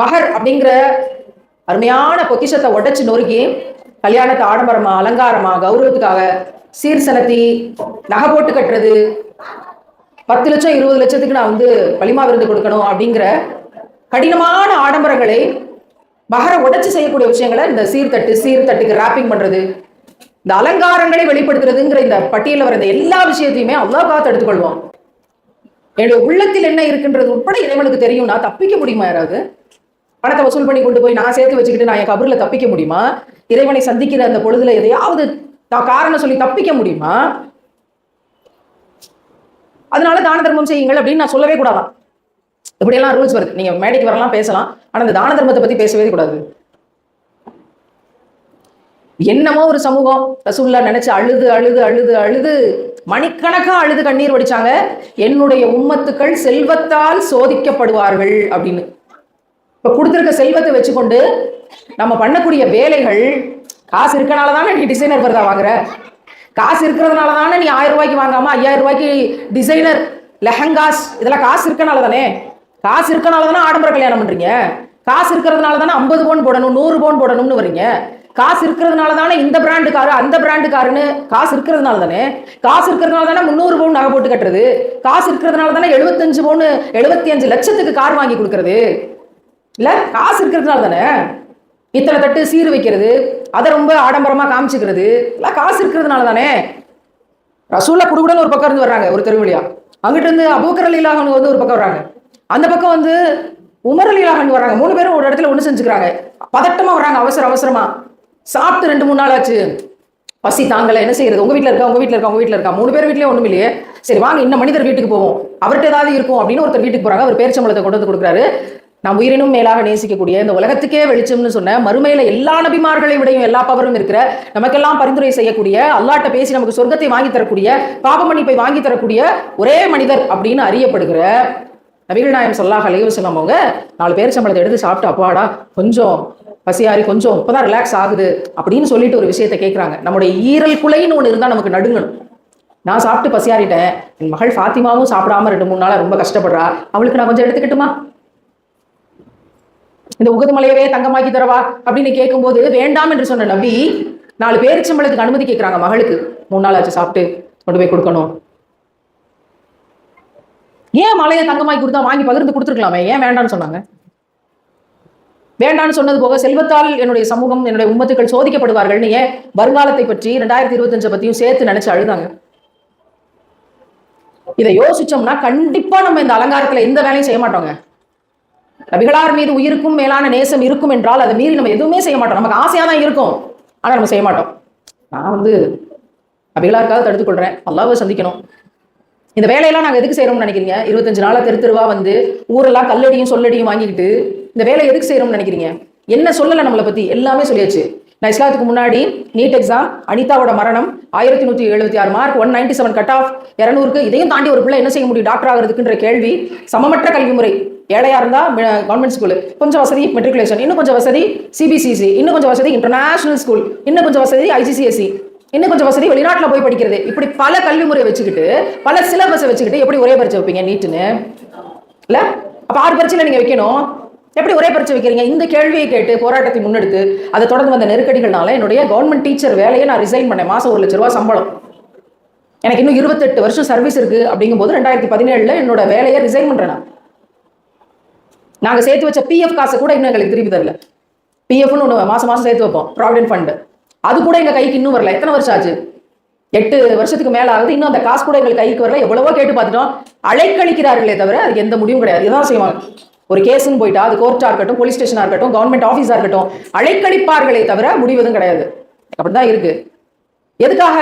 மகர் அப்படிங்கிற அருமையான பொக்கிஷத்தை உடைச்சு நொறுக்கி கல்யாணத்தை ஆடம்பரமா அலங்காரமா கௌரவத்துக்காக சீர் செலுத்தி நகை போட்டு கட்டுறது. பத்து லட்சம் இருபது லட்சத்துக்கு நான் வந்து வலிமா விருது கொடுக்கணும் அப்படிங்கிற கடினமான ஆடம்பரங்களை மகர உடைச்சு செய்யக்கூடிய விஷயங்களை இந்த சீர்தட்டு சீர்தட்டுக்கு ராப்பிங் பண்றது. இந்த அலங்காரங்களை வெளிப்படுத்துறதுங்கிற இந்த பட்டியலில் வர இந்த எல்லா விஷயத்தையுமே அவ்வளோ காத்து எடுத்துக்கொள்வோம் என்னுடைய உள்ளத்தில் என்ன இருக்குன்றது உட்பட இறைவனுக்கு தெரியும் நான் தப்பிக்க முடியுமா யாராவது? பணத்தை வசூல் பண்ணி கொண்டு போய் நான் சேர்த்து வச்சுக்கிட்டு நான் என் கபரில் தப்பிக்க முடியுமா? இறைவனை சந்திக்கிற அந்த பொழுதுல எதையாவது நான் காரணம் சொல்லி தப்பிக்க முடியுமா? அதனால தான தர்மம் செய்யுங்கள் அப்படின்னு நான் சொல்லவே கூடாதான். இப்படியெல்லாம் ரூல்ஸ் வருது. நீங்க மேடைக்கு வரலாம் பேசலாம். ஆனா இந்த தான தர்மத்தை பத்தி பேசவே கூடாது. என்னமோ ஒரு சமூகம் ரசூல்லா நினைச்சு அழுது அழுது அழுது அழுது மணிக்கணக்கா அழுது கண்ணீர் வடிச்சாங்க. என்னுடைய உம்மத்துக்கள் செல்வத்தால் சோதிக்கப்படுவார்கள் அப்படின்னு. இப்போ கொடுத்துருக்க செல்வத்தை வச்சுக்கொண்டு நம்ம பண்ணக்கூடிய வேலைகள் காசு இருக்கனால தானே நீ டிசைனர் வருதா வாங்குற? காசு இருக்கிறதுனால தானே நீ ஆயிரம் ரூபாய்க்கு வாங்காம ஐயாயிரம் ரூபாய்க்கு டிசைனர் லெஹங்காஸ் இதெல்லாம் காசு இருக்கனால தானே? காசு இருக்கனால தானே ஆடம்பர கல்யாணம் பண்ணுறீங்க காசு இருக்கிறதுனால தானே ஐம்பது பவுன் போடணும் நூறு பவுன் போடணும்னு வரீங்க? காசு இருக்கிறதுனால தானே இந்த பிராண்டு காரு அந்த பிராண்டு காருன்னு காசு இருக்கிறதுனால தானே? காசு இருக்கிறதுனால தானே முந்நூறு பவுன் நகை போட்டு கட்டுறது? காசு இருக்கிறதுனால தானே எழுபத்தஞ்சு பவுன் எழுபத்தி அஞ்சு லட்சத்துக்கு கார் வாங்கி கொடுக்கறது? இல்லை காசு இருக்கிறதுனால தானே? இத்தனை தட்டு சீர் வைக்கிறது அதை ரொம்ப ஆடம்பரமாக காமிச்சுக்கிறது எல்லாம் காசு இருக்கிறதுனால தானே? ரசூலா குடுகுடன் ஒரு பக்கம் இருந்து வர்றாங்க ஒரு தெருவழியா அங்கிட்டு இருந்து அபூக்கர் அலிலாகன் வந்து ஒரு பக்கம் வர்றாங்க. அந்த பக்கம் வந்து உமர் அலிலாகன் வர்றாங்க. மூணு பேரும் ஒரு இடத்துல ஒன்று செஞ்சுக்கிறாங்க. பதட்டமாக வர்றாங்க அவசர அவசரமா. சாப்பிட்டு ரெண்டு மூணு நாள் ஆச்சு. பசி தாங்கலை என்ன செய்யறது? உங்க வீட்டில் இருக்கா உங்க வீட்டில் இருக்கா உங்க வீட்டில் இருக்கா? மூணு பேர் வீட்லேயே ஒன்றும் இல்லையே. சரி வாங்க இன்னும் மனிதர் வீட்டுக்கு போவோம். அவர்கிட்ட ஏதாவது இருக்கும் அப்படின்னு ஒருத்தர் வீட்டுக்கு போறாங்க. அவர் பேரிச்சம்பளத்தை கொண்டு வந்து கொடுக்குறாரு. நாம் உயிரினும் மேலாக நேசிக்கக்கூடிய இந்த உலகத்துக்கே வெளிச்சம்னு சொன்ன மறுமையில எல்லா நபிமார்களை விடையும் எல்லா பவரும் இருக்கிற நமக்கெல்லாம் பரிந்துரை செய்யக்கூடிய அல்லாட்ட பேசி நமக்கு சொர்க்கத்தை வாங்கி தரக்கூடிய பாப மன்னிப்பை வாங்கி தரக்கூடிய ஒரே மனிதர் அப்படின்னு அறியப்படுகிற நபிகள் நாயம் சொல்லாஹ் அலைவசம் அவங்க நாலு பேர் சம்பளத்தை எடுத்து சாப்பிட்டு அப்பாடா கொஞ்சம் பசியாரி கொஞ்சம் இப்பதான் ரிலாக்ஸ் ஆகுது அப்படின்னு சொல்லிட்டு ஒரு விஷயத்தை கேட்குறாங்க நம்முடைய ஈரல் குலைன்னு ஒன்று இருந்தால் நமக்கு நடுங்கணும். நான் சாப்பிட்டு பசியாறிட்டேன் என் மகள் ஃபாத்திமாவும் சாப்பிடாம ரெண்டு மூணு நாளா ரொம்ப கஷ்டப்படுறா அவளுக்கு நான் கொஞ்சம் எடுத்துக்கிட்டுமா? இந்த உகதுமலையவே தங்கமாக்கி தரவா அப்படின்னு கேட்கும்போது வேண்டாம் என்று சொன்ன நபி நாலு பேரிச்சம்பளத்துக்கு அனுமதி கேட்குறாங்க மகளுக்கு. மூணு நாள் ஆச்சு சாப்பிட்டு கொண்டு போய் கொடுக்கணும். ஏன் மலையை தங்கமாக்கி கொடுத்தா வாங்கி பகிர்ந்து கொடுத்துருக்கலாமே? ஏன் வேண்டாம்னு சொன்னாங்க? வேண்டாம்னு சொன்னது போக செல்வத்தால் என்னுடைய சமூகம் என்னுடைய உம்மத்துக்கள் சோதிக்கப்படுவார்கள்னு ஏன் வருங்காலத்தை பற்றி ரெண்டாயிரத்தி இருபத்தஞ்சை பத்தியும் சேர்த்து நினைச்சு அழுதாங்க. இதை யோசிச்சோம்னா கண்டிப்பா நம்ம இந்த அலங்காரத்துல எந்த வேலையும் செய்ய மாட்டோங்க. நபிகளார் மீது உயிருக்கும் மேலான நேசம் இருக்கும் என்றால் அதை மீறி நம்ம எதுவுமே செய்ய மாட்டோம். நமக்கு ஆசையாக தான் இருக்கும். ஆனா நம்ம செய்ய மாட்டோம். நான் வந்து நபிகளாருக்காக தடுத்துக் கொள்றேன் அல்லாவை சந்திக்கணும். இந்த வேலையெல்லாம் நாங்கள் எதுக்கு செய்யறோம்னு நினைக்கிறீங்க? இருபத்தஞ்சு நாளா தெரு தெருவா வந்து ஊரெல்லாம் கல்லடியும் சொல்லடியும் வாங்கிக்கிட்டு இந்த வேலை எதுக்கு செய்யறோம்னு நினைக்கிறீங்க? என்ன சொல்லலை நம்மளை பத்தி? எல்லாமே சொல்லியாச்சு. நான் இஸ்லாத்துக்கு முன்னாடி நீட் எக்ஸாம் அனிதாவோட மரணம் ஆயிரத்தி நூற்றி எழுபத்தி ஆறு mark one ninety seven cut off இரநூறுக்கு இதையும் தாண்டி ஒரு பிள்ளை என்ன செய்ய முடியும்? டாக்டர் ஆகிறதுக்குன்ற கேள்வி சமமற்ற கல்வி முறை. ஏழையா இருந்தா கவர்மெண்ட் ஸ்கூல் கொஞ்சம் வசதி மெட்ரிகுலேஷன் இன்னும் கொஞ்சம் வசதி சிபிசிசி இன்னும் கொஞ்சம் வசதி இன்டர்நேஷனல் ஸ்கூல் இன்னும் கொஞ்சம் வசதி ஐசிசிஎஸ்சி இன்னும் கொஞ்சம் வசதி வெளிநாட்டில் போய் படிக்கிறது. இப்படி பல கல்வி முறை வச்சுக்கிட்டு பல சிலபஸை வச்சுக்கிட்டு எப்படி ஒரே பரிச்சை வைப்பீங்க நீட்டுன்னு இல்லை? அப்போ ஆறு பரிச்சையில் நீங்கள் வைக்கணும். எப்படி ஒரே பரிச்சை வைக்கிறீங்க? இந்த கேள்வியை கேட்டு போராட்டத்தை முன்னெடுத்து அதை தொடர்ந்து வந்த நெருக்கடிகள்னால என்னுடைய கவர்மெண்ட் டீச்சர் வேலையை நான் ரிசைன் பண்ணேன். மாதம் ஒரு லட்ச ரூபா சம்பளம். எனக்கு இன்னும் இருபத்தெட்டு வருஷம் சர்வீஸ் இருக்குது அப்படிங்கும்போது ரெண்டாயிரத்தி பதினேழில் என்னோட வேலையை ரிசைன் பண்ணுறேன் நாங்கள் சேர்த்து வச்ச பிஎஃப் காசை கூட இன்னும் எங்களுக்கு திருப்பி தரல. பிஎஃப்னு ஒன்று மாசம் மாசம் சேர்த்து வைப்போம் ப்ராவிடென்ட் ஃபண்டு அது கூட எங்கள் கைக்கு இன்னும் வரல. எத்தனை வருஷம் ஆச்சு? எட்டு வருஷத்துக்கு மேலே ஆகுது. இன்னும் அந்த காசு கூட எங்களுக்கு கைக்கு வரல. எவ்வளவோ கேட்டு பார்த்துட்டோம். அழைக்கழிக்கிறார்களே தவிர அதுக்கு எந்த முடிவும் கிடையாது. இதுதான் செய்வாங்க ஒரு கேஸ்ன்னு போயிட்டா அது கோர்ட்டாக இருக்கட்டும் போலீஸ் ஸ்டேஷனாக இருக்கட்டும் கவர்மெண்ட் ஆஃபீஸாக இருக்கட்டும் அழைக்கழிப்பார்களே தவிர முடிவதும் கிடையாது. அப்படிதான் இருக்கு. எதுக்காக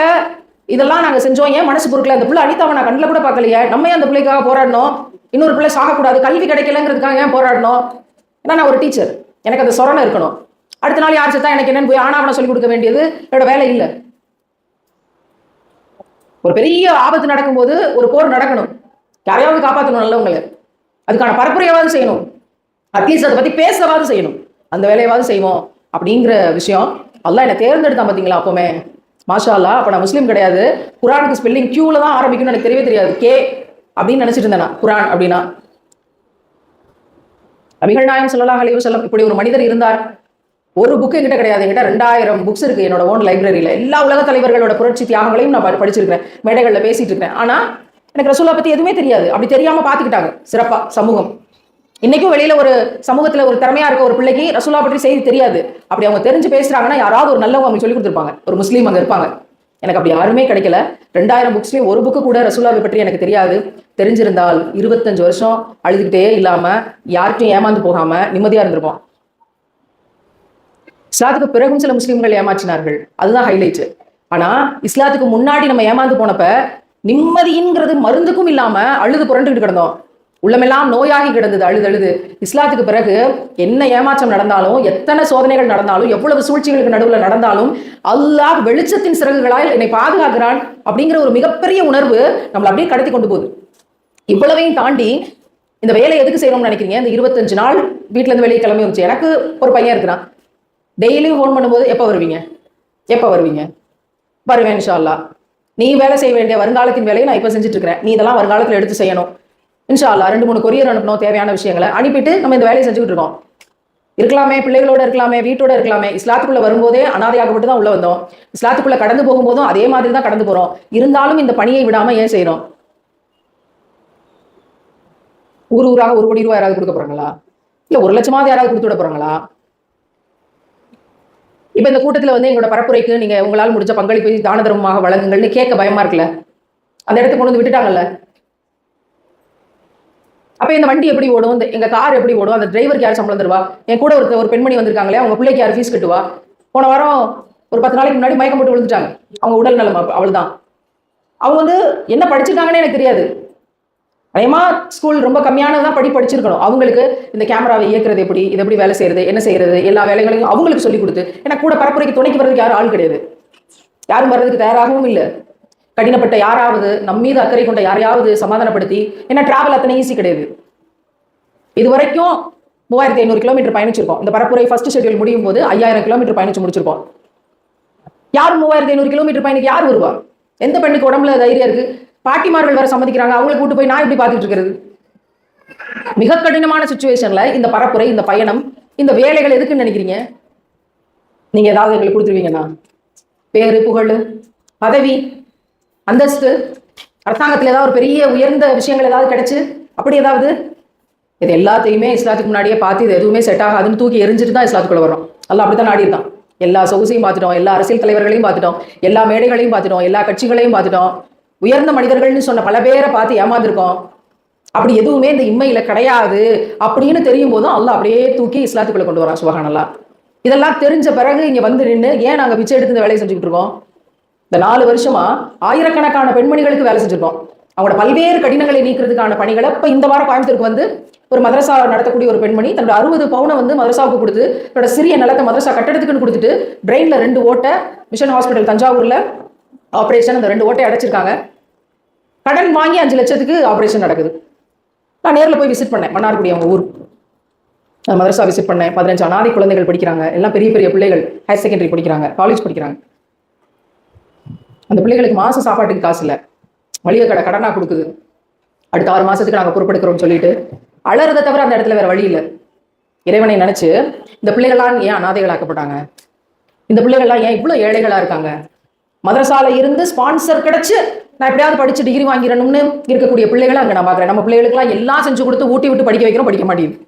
இதெல்லாம் நாங்கள் செஞ்சோம்? ஏன் மனசு பொருட்களை அந்த பிள்ளை அனிதாவை நான் கண்ணில் கூட பார்க்கலையே. நம்ம அந்த பிள்ளைக்காக போராடணும் இன்னொரு பிள்ளை சாகக்கூடாது கல்வி கிடைக்கலங்கிறதுக்காக ஏன் போராடணும்? ஏன்னா நான் ஒரு டீச்சர் எனக்கு அந்த சொரணை இருக்கணும். அடுத்த நாள் யார் செத்தா எனக்கு என்னன்னு போய் ஆனாவணம் சொல்லி கொடுக்க வேண்டியது என்னோட வேலை இல்லை. ஒரு பெரிய ஆபத்து நடக்கும்போது ஒரு போர் நடக்கணும். யாரையாவது காப்பாற்றணும் நல்லவங்களை. அதுக்கான பரப்புரையாவது செய்யணும். அட்லீஸ்ட் அதை பத்தி பேசவாவது செய்யணும். அந்த வேலையாவது செய்வோம் அப்படிங்கிற விஷயம். அல்லாஹ் என்னை தேர்ந்தெடுத்தான் பார்த்தீங்களா அப்போமே மாஷா அல்லா அப்போ நான் முஸ்லீம் கிடையாது. குரானுக்கு ஸ்பெல்லிங் கியூவில் தான் ஆரம்பிக்கும்னு எனக்கு தெரியவே தெரியாது. கே அப்படின்னு நினைச்சிட்டு இருந்தேன் குரான் அப்படின்னா. நபிகள் நாயம் சொல்லலாம் அலைஹி வஸல்லம் இப்படி ஒரு மனிதர் இருந்தார். ஒரு புக்கு என்கிட்ட கிடையாது. என்கிட்ட ரெண்டாயிரம் புக்ஸ் இருக்கு என்னோட ஓன் லைப்ரரியில எல்லா உலக தலைவர்களோட புரட்சி தியாகங்களையும் நான் படிச்சிருக்கேன் படிச்சிருக்கிறேன். பேசிட்டு இருக்கேன் ஆனா எனக்கு ரசூலா பத்தி எதுவுமே தெரியாது. அப்படி தெரியாம பாத்துக்கிட்டாங்க. சிறப்பா சமூகம். இன்னைக்கும் வெளியில ஒரு சமூகத்துல ஒரு திறமையா இருக்க ஒரு பிள்ளைக்கு ரசூலா பற்றி செய்தி தெரியாது. அப்படி அவங்க தெரிஞ்சு பேசுறாங்கன்னா யாராவது ஒரு நல்லவங்க அவங்க சொல்லி கொடுத்துருப்பாங்க. ஒரு முஸ்லீம் அங்க இருப்பாங்க. எனக்கு அப்படி யாருமே கிடைக்கல. ரெண்டாயிரம் புக்ஸ்லயும் ஒரு புக்கு கூட ரசூலாவை பற்றி எனக்கு தெரியாது. தெரிஞ்சிருந்தால் இருபத்தஞ்சு வருஷம் அழுதுகிட்டே இல்லாம யார்கிட்டையும் ஏமாந்து போகாம நிம்மதியா இருந்திருப்போம். இஸ்லாத்துக்கு பிறகும் சில முஸ்லீம்கள் ஏமாற்றினார்கள். அதுதான் ஹைலைட் ஆனா இஸ்லாத்துக்கு முன்னாடி நம்ம ஏமாந்து போனப்ப நிம்மதிங்கிறது மருந்துக்கும் இல்லாம அழுது புரண்டுகிட்டு கிடந்தோம். உள்ளமெல்லாம் நோயாகி கிடந்தது அழுதழுது இஸ்லாத்துக்கு பிறகு என்ன ஏமாற்றம் நடந்தாலும் எத்தனை சோதனைகள் நடந்தாலும் எவ்வளவு சூழ்ச்சிகளுக்கு நடுவில் நடந்தாலும் அல்லாஹ் வெளிச்சத்தின் சிறகுகளால் என்னை பாதுகாக்கிறான் அப்படிங்கிற ஒரு மிகப்பெரிய உணர்வு நம்மளை அப்படியே கடத்தி கொண்டு போகுது. இவ்வளவையும் தாண்டி இந்த வேலை எதுக்கு செய்யணும்னு நினைக்கிறீங்க? இந்த இருபத்தஞ்சு நாள் வீட்டிலேருந்து இருந்து வெளியே கிளம்பி வந்துச்சு. எனக்கு ஒரு பையன் இருக்கிறான். டெய்லியும் ஃபோன் பண்ணும்போது எப்போ வருவீங்க? எப்போ வருவீங்க? வருவேன் இன்ஷா அல்லாஹ். நீ வேலை செய்ய வேண்டிய வருங்காலத்தின் வேலையை நான் இப்போ செஞ்சுட்டு இருக்கிறேன். நீ இதெல்லாம் வருங்காலத்தில் எடுத்து செய்யணும். இன்ஷால்லா ரெண்டு மூணு கொரியர் அனுப்பணும் தேவையான விஷயங்களை. அனுப்பிட்டு நம்ம இந்த வேலையை செஞ்சுக்கிட்டு இருக்கோம். இருக்கலாமே பிள்ளைகளோட இருக்கலாமே வீட்டோட இருக்கலாமே இஸ்லாத்துக்குள்ள வரும்போதே அனாதையாகப்பட்டு தான் உள்ள வந்தோம். இஸ்லாத்துக்குள்ள கடந்து போகும்போதும் அதே மாதிரி தான் கடந்து போறோம். இருந்தாலும் இந்த பணியை விடாம ஏன் செய்கிறோம் ஊர் ஊராக ஒரு கோடி ரூபாய் யாராவது கொடுக்க போறாங்களா? இல்ல ஒரு லட்சமாவது யாராவது கொடுத்து விட போறாங்களா? இப்ப இந்த கூட்டத்துல வந்து எங்களோட பரப்புரைக்கு நீங்க உங்களால் முடிஞ்ச பங்களிப்பை தான தர்மமாக வழங்குங்கள்னு கேட்க பயமா இருக்குல்ல? அந்த இடத்துக்கு கொண்டு வந்து விட்டுட்டாங்கல்ல? அப்ப இந்த வண்டி எப்படி ஓடும்? இந்த எங்க கார் எப்படி ஓடும்? அந்த டிரைவருக்கு யார் சம்பளம் தருவா? என் கூட ஒரு ஒரு பெண்மணி வந்திருக்காங்களே அவங்க பிள்ளைக்கு யார் ஃபீஸ் கட்டுவா? போன வாரம் ஒரு பத்து நாளைக்கு முன்னாடி மயக்கம் போட்டு விழுந்துட்டாங்க. அவங்க உடல் நலம் அவள் தான் அவங்க வந்து என்ன படிச்சிருக்காங்கன்னு எனக்கு தெரியாது. அதேமா ஸ்கூல் ரொம்ப கம்மியானதான் படி படிச்சிருக்கணும். அவங்களுக்கு இந்த கேமராவை இயக்குறது எப்படி? இது எப்படி வேலை செய்யறது? என்ன செய்யறது? எல்லா வேலைகளையும் அவங்களுக்கு சொல்லி கொடுத்து ஏன்னா கூட பரப்புரைக்கு துணைக்கு வர்றதுக்கு யாரும் ஆள் கிடையாது. யாரும் வர்றதுக்கு தயாராகவும் இல்லை. கடினப்பட்ட யாராவது நம் மீது அக்கறை கொண்ட யாரையாவது சமாதானப்படுத்தி ஏன்னா டிராவல் அத்தனை ஈஸி கிடையாது. இது வரைக்கும் மூவாயிரத்தி ஐநூறு கிலோமீட்டர் பயணிச்சிருக்கோம். இந்த பரப்புரை ஃபர்ஸ்ட் ஷெட்யூல் முடியும் போது ஐயாயிரம் கிலோமீட்டர் பயணிச்சு முடிச்சிருக்கோம். யார் மூவாயிரத்தி ஐநூறு கிலோமீட்டர் பயணிக்கு யார் வருவா? எந்த பெண்ணுக்கு உடம்புல தைரியம் இருக்கு? பாட்டிமார்கள் வர சம்மதிக்கிறாங்க. அவங்களை கூட்டு போய் நான் எப்படி பார்த்துட்டு இருக்கிறது? மிக கடினமான சுச்சுவேஷன்ல இந்த பரப்புரை இந்த பயணம் இந்த வேலைகள் எதுக்குன்னு நினைக்கிறீங்க? நீங்க ஏதாவது எங்களுக்கு கொடுத்துருவீங்கண்ணா? பேரு புகழ் பதவி அந்தஸ்து அரசாங்கத்தில் ஏதாவது ஒரு பெரிய உயர்ந்த விஷயங்கள் ஏதாவது கிடைச்சு அப்படி ஏதாவது? இது எல்லாத்தையுமே இஸ்லாத்துக்கு முன்னாடியே பார்த்து இது எதுவுமே செட் ஆகாதுன்னு தூக்கி எரிஞ்சிட்டு தான் இஸ்லாத்துக்குள்ள வரோம் அல்ல அப்படி தான் ஆடிருந்தான் எல்லா சொகுசையும் பார்த்துட்டோம் எல்லா அரசியல் தலைவர்களையும் பார்த்துட்டோம் எல்லா மேடைகளையும் பார்த்துட்டோம் எல்லா கட்சிகளையும் பார்த்துட்டோம். உயர்ந்த மனிதர்கள்னு சொன்ன பல பேரை பார்த்து ஏமாந்துருக்கோம். அப்படி எதுவுமே இந்த இம்மையில கிடையாது அப்படின்னு தெரியும் போதும் அல்லாஹ் அப்படியே தூக்கி இஸ்லாத்துக்குள்ள கொண்டு வரான் சுபகானல்லா இதெல்லாம் தெரிஞ்ச பிறகு இங்க வந்து நின்று ஏன் நாங்க பிச்சை எடுத்து இந்த வேலையை செஞ்சுக்கிட்டு இருக்கோம்? இந்த நாலு வருஷமா ஆயிரக்கணக்கான பெண்மணிகளுக்கு வேலை செஞ்சிருக்கோம். அவங்களோட பல்வேறு கடினங்களை நீக்கிறதுக்கான பணிகளை இப்போ இந்த வாரம் கோயம்புத்தூருக்கு வந்து ஒரு மதரசா நடத்தக்கூடிய ஒரு பெண்மணி தன்னோட அறுபது பவுனை வந்து மதரசாவுக்கு கொடுத்து தன்னோட சிறிய நிலத்தை மதரசா கட்டடத்துக்குன்னு கொடுத்துட்டு பிரெயின்ல ரெண்டு ஓட்டை மிஷன் ஹாஸ்பிட்டல் தஞ்சாவூர்ல ஆப்ரேஷன் அந்த ரெண்டு ஓட்டை அடைச்சிருக்காங்க. கடன் வாங்கி அஞ்சு லட்சத்துக்கு ஆப்ரேஷன் நடக்குது. நான் நேரில் போய் விசிட் பண்ணேன் மன்னார்குடி அவங்க ஊர். மதரசா விசிட் பண்ணேன். பதினஞ்சு அனாதை குழந்தைகள் படிக்கிறாங்க. எல்லாம் பெரிய பெரிய பிள்ளைகள் ஹையர் செகண்டரி படிக்கிறாங்க காலேஜ் படிக்கிறாங்க. அந்த பிள்ளைகளுக்கு மாச சாப்பாட்டுக்கு காசு இல்லை. மளிகை கடை கடனா கொடுக்குது. அடுத்த ஆறு மாசத்துக்கு நாங்க பொறுப்பெடுக்கிறோம்னு சொல்லிட்டு அலறதை தவிர அந்த இடத்துல வேற வழி இல்லை. இறைவனை நினைச்சு இந்த பிள்ளைகள்லாம் ஏன் அனாதைகளாக்கப்பட்டாங்க? இந்த பிள்ளைகள்லாம் ஏன் இவ்வளவு ஏழைகளா இருக்காங்க? மதரசால இருந்து ஸ்பான்சர் கிடைச்சு நான் எப்படியாவது படிச்சு டிகிரி வாங்கிடணும்னு இருக்கக்கூடிய பிள்ளைகளை அங்க நான் பாக்குறேன் நம்ம பிள்ளைகளுக்குலாம் எல்லாம் செஞ்சு கொடுத்து ஊட்டி விட்டு படிக்க வைக்கிறோம் படிக்க மாட்டேங்குது.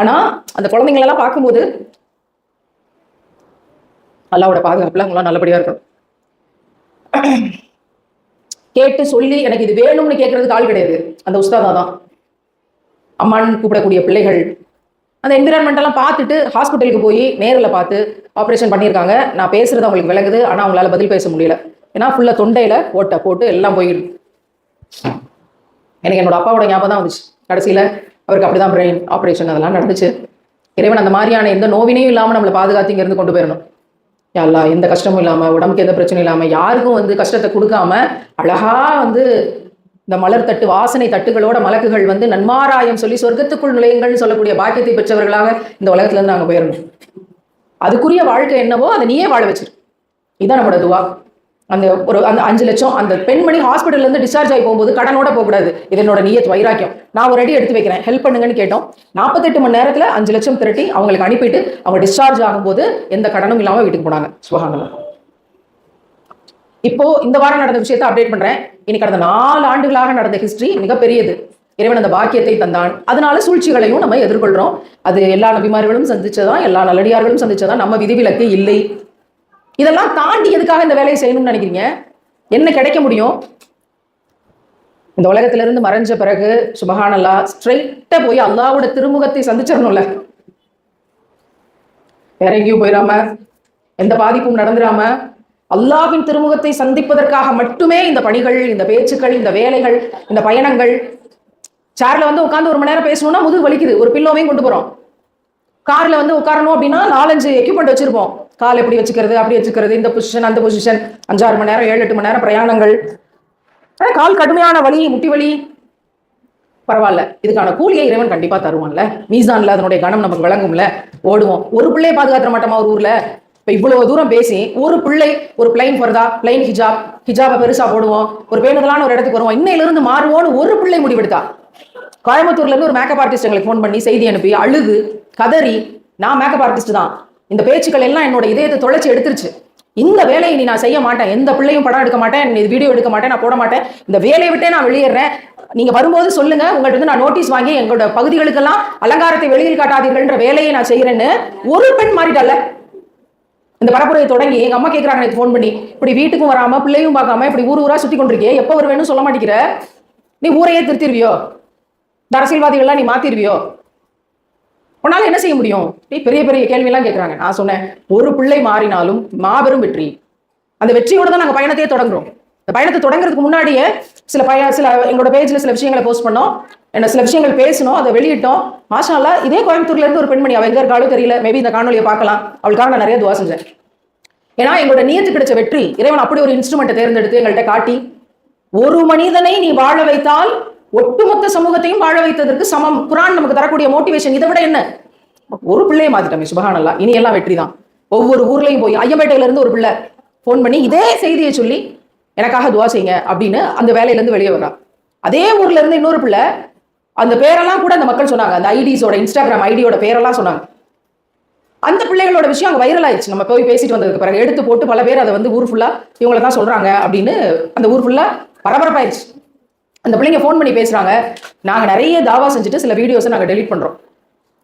ஆனா அந்த குழந்தைங்களெல்லாம் பார்க்கும்போது அல்லாவோட பாதுகாப்புல அவங்களாம் நல்லபடியா இருக்கணும். கேட்டு சொல்லி எனக்கு இது வேணும்னு கேட்கறதுக்கு ஆள் கிடையாது. அந்த உஸ்தாதா தான். அம்மான்னு கூப்பிடக்கூடிய பிள்ளைகள். அந்த என்விரான்மெண்ட்டெல்லாம் பார்த்துட்டு ஹாஸ்பிட்டலுக்கு போய் நேரில் பார்த்து ஆப்ரேஷன் பண்ணியிருக்காங்க. நான் பேசுகிறது அவங்களுக்கு விளங்குது. ஆனால் அவங்களால பதில் பேச முடியல. ஏன்னா ஃபுல்லாக தொண்டையில் ஓட்டை போட்டு எல்லாம் போயிடுது. எனக்கு என்னோட அப்பாவோட ஞாபகம் தான் வந்துச்சு. கடைசியில் அவருக்கு அப்படிதான் பிரெயின் ஆப்ரேஷன் அதெல்லாம் நடந்துச்சு. இறைவன் அந்த மாதிரியான எந்த நோவினையும் இல்லாமல் நம்மளை பாதுகாத்து இங்கேருந்து கொண்டு போயிடணும் யா எந்த கஷ்டமும் இல்லாமல் உடம்புக்கு எந்த பிரச்சனையும் இல்லாமல் யாருக்கும் வந்து கஷ்டத்தை கொடுக்காம அழகாக வந்து இந்த மலர் தட்டு வாசனை தட்டுகளோட மலக்குகள் வந்து நன்மாராயம் சொல்லி சொர்க்கத்துக்குள் நுழையுங்கள்னு சொல்லக்கூடிய பாக்கியத்தை பெற்றவர்களாக இந்த உலகத்துலேருந்து நாங்கள் போயிடணும் அதுக்குரிய வாழ்க்கை என்னவோ அதை நீயே வாழ வச்சிரு. இதுதான் நம்மளோட துவா. அந்த ஒரு அந்த அஞ்சு லட்சம் அந்த பெண்மணி ஹாஸ்பிட்டல்ல இருந்து டிஸ்சார்ஜ் ஆகி போகும்போது கடனோட போகக்கூடாது. இது என்னோட நீயத் வைராக்கியம். நான் ஒரு அடி எடுத்து வைக்கிறேன். ஹெல்ப் பண்ணுங்கன்னு கேட்டோம். நாற்பத்தெட்டு மணி நேரத்துல அஞ்சு லட்சம் திரட்டி அவங்களுக்கு அனுப்பிட்டு அவங்க டிஸ்சார்ஜ் ஆகும்போது எந்த கடனும் இல்லாம வீட்டுக்கு போனாங்க. சுபகானம் இப்போ இந்த வாரம் நடந்த விஷயத்தை அப்டேட் பண்றேன். இனி கடந்த நாலு ஆண்டுகளாக நடந்த ஹிஸ்டரி மிகப்பெரியது இறைவன் அந்த பாக்கியத்தை தந்தான். அதனால சூழ்ச்சிகளையும் நம்ம எதிர்கொள்றோம். அது எல்லா நபிமார்களும் சந்திச்சதா எல்லா நல்லடியார்களும் சந்திச்சதா நம்ம விதிவிலக்கு இல்லை. இதெல்லாம் தாண்டி எதுக்காக இந்த வேலையை செய்யணும்னு நினைக்கிறீங்க? என்ன கிடைக்க முடியும்? இந்த உலகத்துல இருந்து மறைஞ்ச பிறகு சுபஹானல்லா ஸ்ட்ரெயிட்டா போய் அல்லாவோட திருமுகத்தை சந்திச்சிடணும்ல. வேற எங்கேயும் போயிடாம எந்த பாதிப்பும் நடந்துடாம அல்லாவின் திருமுகத்தை சந்திப்பதற்காக மட்டுமே இந்த பணிகள் இந்த பேச்சுக்கள் இந்த வேலைகள் இந்த பயணங்கள் சேர்ல வந்து உட்காந்து ஒரு மணி நேரம் பேசணும்னா முதுகு வலிக்குது. ஒரு பில்லோவையும் கொண்டு போறோம். கார்ல வந்து உட்காரணும் அப்படின்னா நாலஞ்சு எக்யூப்மெண்ட் வச்சிருப்போம். கால் எப்படி வச்சுக்கிறது அப்படி வச்சுக்கிறது இந்த பொசிஷன் அந்த பொசிஷன் அஞ்சாறு மணி நேரம் ஏழு எட்டு மணி நேரம் பிரயாணங்கள். ஆனால் கால் கடுமையான வலி முட்டி வலி. பரவாயில்ல. இதுக்கான கூலியை இறைவன் கண்டிப்பா தருவான்ல. மீசான்ல அதனுடைய கணம் நமக்கு விளங்கும்ல ஓடுவோம். ஒரு பிள்ளையை பாதுகாத்துற மாட்டோமா ஒரு ஊர்ல? இப்ப இவ்வளவு தூரம் பேசி ஒரு பிள்ளை ஒரு பிளைன் ஃபர்தா பிளைன் ஹிஜாப் ஹிஜாபை பெருசா போடுவோம். ஒரு பேணுதலான ஒரு இடத்துக்கு வருவோம். இன்னையிலிருந்து மாறுவோன்னு மாறுவோம்னு ஒரு பிள்ளை முடிவெடுத்தா. கோயம்புத்தூர்ல இருந்து ஒரு மேக்கப் ஆர்டிஸ்ட் எங்களுக்கு ஃபோன் பண்ணி செய்தி அனுப்பி அழுது கதறி நான் மேக்கப் ஆர்டிஸ்ட் தான். இந்த பேச்சுக்கள் எல்லாம் என்னோட இதயத்தை தொலைச்சி எடுத்துருச்சு. இந்த வேலையை நீ நான் செய்ய மாட்டேன். எந்த பிள்ளையும் படம் எடுக்க மாட்டேன். நீ வீடியோ எடுக்க மாட்டேன். நான் போட மாட்டேன். இந்த வேலையை விட்டே நான் வெளியேறேன். நீங்க வரும்போது சொல்லுங்க. உங்கள்ட்ட இருந்து நான் நோட்டீஸ் வாங்கி எங்களோட பகுதிகளுக்கெல்லாம் அலங்காரத்தை வெளியில் காட்டாதீர்கள்ன்ற வேலையை நான் செய்யறேன்னு ஒரு பெண் மாறிட்டால. இந்த பரப்புரையை தொடங்கி எங்க அம்மா கேட்கறாங்க எனக்கு ஃபோன் பண்ணி. இப்படி வீட்டுக்கும் வராம பிள்ளையும் பார்க்காம இப்படி ஊர் ஊரா சுத்தி கொண்டிருக்கே எப்போ வருவேன்னு சொல்ல மாட்டேங்கிற? நீ ஊரையே திருத்திருவியோ? இந்த அரசியல்வாதிகள்லாம் நீ மாத்திருவியோ? உன்னால என்ன செய்ய முடியும்? நீ பெரிய பெரிய கேள்வியெல்லாம் கேட்குறாங்க நான் சொன்னேன் ஒரு பிள்ளை மாறினாலும் மாபெரும் வெற்றி. அந்த வெற்றியோட தான் நாங்கள் பயணத்தையே தொடங்குறோம். இந்த பயணத்தை தொடங்குறதுக்கு முன்னாடியே சில பய சில எங்களோட பேஜ்ல சில விஷயங்களை போஸ்ட் பண்ணோம். என்ன சில விஷயங்கள் பேசணும் அதை வெளியிட்டோம். மாஷால இதே கோயம்புத்தூர்ல இருந்து ஒரு பெண்மணி அவள் எங்க இருக்காளோ தெரியல. மேபி இந்த காணொலியை பார்க்கலாம். அவளுக்காக நான் நிறைய துவா செஞ்சேன். ஏன்னா எங்களோட நியத்து கிடைச்ச வெற்றி இறைவன் அப்படி ஒரு இன்ஸ்ட்ருமெண்ட்டை தேர்ந்தெடுத்து எங்கள்கிட்ட காட்டி ஒரு மனிதனை நீ வாழ வைத்தால் ஒட்டுமொத்த சமூகத்தையும் வாழ வைத்ததற்கு சமம். குரான் நமக்கு தரக்கூடிய மோட்டிவேஷன் இதை விட என்ன? ஒரு பிள்ளையை மாத்திட்டோமே சுபகானல்லா இனி எல்லாம் வெற்றி தான் ஒவ்வொரு ஊர்லயும் போய் ஐயம்பேட்டையில இருந்து ஒரு பிள்ளை ஃபோன் பண்ணி இதே செய்தியை சொல்லி எனக்காக துவா செய்யுங்க அப்படின்னு அந்த வேலையிலேருந்து வெளியே வர்றான் அதே ஊர்ல இருந்து இன்னொரு பிள்ளை அந்த பேரெல்லாம் கூட அந்த மக்கள் சொன்னாங்க. அந்த ஐடிஸோட இன்ஸ்டாகிராம் ஐடியோட பேரெல்லாம் சொன்னாங்க. அந்த பிள்ளைகளோட விஷயம் அங்கே வைரல் ஆயிடுச்சு. நம்ம போய் பேசிட்டு வந்ததுக்கு பிறகு எடுத்து போட்டு பல பேர் அதை வந்து ஊர் ஃபுல்லாக இவங்கள தான் சொல்கிறாங்க அப்படின்னு அந்த ஊர் ஃபுல்லாக பரபரப்பாயிடுச்சு. அந்த பிள்ளைங்க ஃபோன் பண்ணி பேசுகிறாங்க நாங்கள் நிறைய தாவா செஞ்சுட்டு சில வீடியோஸை நாங்கள் டெலீட் பண்ணுறோம்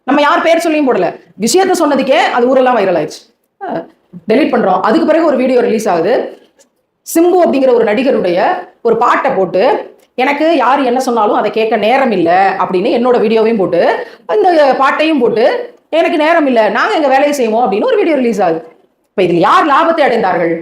நம்ம யார் பேர் சொல்லியும் போடல. விஷயத்த சொன்னதுக்கே அது ஊரெல்லாம் வைரல் ஆயிடுச்சு. டெலீட் பண்ணுறோம் அதுக்கு பிறகு ஒரு வீடியோ ரிலீஸ் ஆகுது. சிம்பு அப்படிங்கிற ஒரு நடிகருடைய ஒரு பாட்டை போட்டு எனக்கு யார் என்ன சொன்னாலும் அதை கேட்க நேரம் இல்லை அப்படின்னு என்னோட வீடியோவையும் போட்டு அந்த பாட்டையும் போட்டு எனக்கு நேரம் இல்லை. நாங்கள் எங்கள் வேலையை செய்வோம் அப்படின்னு ஒரு வீடியோ ரிலீஸ் ஆகுது. இப்போ இதில் யார் லாபத்தை அடைந்தார்கள்?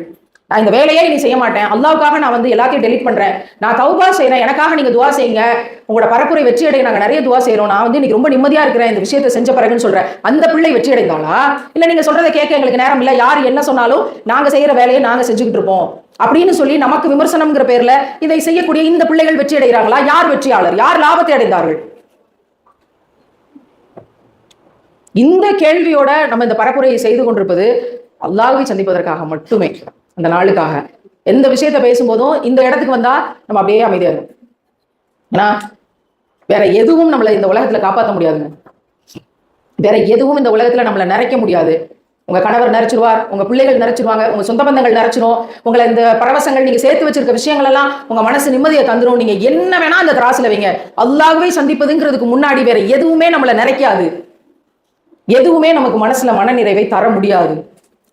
நான் இந்த வேலையே இனி செய்ய மாட்டேன். அல்லாவுக்காக நான் வந்து எல்லாத்தையும் டெலிட் பண்றேன். நான் தௌபா செய்யறேன் எனக்காக நீங்க துவா செய்யுங்க. உங்களோட பரப்புரை வெற்றி அடைய நாங்க நிறைய துவா செய்யறோம் நான் வந்து இன்னைக்கு ரொம்ப நிம்மதியா இருக்கிறேன். இந்த விஷயத்தை செஞ்ச பிறகுன்னு சொல்றேன். அந்த பிள்ளை வெற்றி அடைந்தாளா? இல்ல நீங்க சொல்றதை கேட்க எங்களுக்கு நேரம் இல்ல. யார் என்ன சொன்னாலும் நாங்க செய்யற வேலையை நாங்க செஞ்சுக்கிட்டு இருப்போம். அப்படின்னு சொல்லி நமக்கு விமர்சனம்ங்கிற பேர்ல இதை செய்யக்கூடிய இந்த பிள்ளைகள் வெற்றி அடைகிறாங்களா? யார் வெற்றியாளர்? யார் லாபத்தை அடைந்தார்கள்? இந்த கேள்வியோட நம்ம இந்த பரப்புரையை செய்து கொண்டிருப்பது அல்லாஹை சந்திப்பதற்காக மட்டுமே. அந்த நாளுக்காக. எந்த விஷயத்த பேசும்போதும் இந்த இடத்துக்கு வந்தா நம்ம அப்படியே அமைதியா இருக்கும் ஏன்னா வேற எதுவும் நம்மளை இந்த உலகத்துல காப்பாற்ற முடியாதுங்க. வேற எதுவும் இந்த உலகத்துல நம்மளை நிறைக்க முடியாது. உங்க கணவர் நிறைச்சிருவார் உங்க பிள்ளைகள் நிறைச்சிருவாங்க உங்க சொந்த பந்தங்கள் நிறைச்சிரும் உங்களை இந்த பரவசங்கள் நீங்க சேர்த்து வச்சிருக்க விஷயங்கள் எல்லாம் உங்க மனசு நிம்மதியை தந்துரும். நீங்க என்ன வேணா அந்த திராசுல வைங்க. அல்லாஹ்வை சந்திப்பதுங்கிறதுக்கு முன்னாடி வேற எதுவுமே நம்மளை நிறைக்காது. எதுவுமே நமக்கு மனசுல மனநிறைவை தர முடியாது.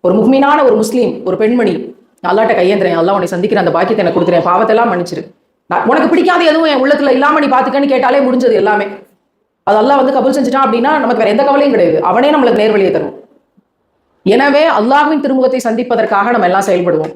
ஒரு முக்மீனான ஒரு முஸ்லீம் ஒரு பெண்மணி நான் அல்லாட்ட கையேந்திரேன் உன்னை சந்திக்கிற அந்த பாக்கியத்தை எனக்கு கொடுத்துறேன். பாவத்தெல்லாம் மன்னிச்சிரு. நான் உனக்கு பிடிக்காத எதுவும் என் உள்ளத்துல இல்லாம நீ பாத்துக்கன்னு கேட்டாலே முடிஞ்சது எல்லாமே. அது வந்து கபுல் செஞ்சுட்டான் அப்படின்னா நமக்கு வேற எந்த கவலையும் கிடையாது. அவனே நம்மளுக்கு நேர்வழியை தரும் எனவே அல்லாஹ்வின் திருமுகத்தை சந்திப்பதற்காக நம்ம எல்லாம் செயல்படுவோம்.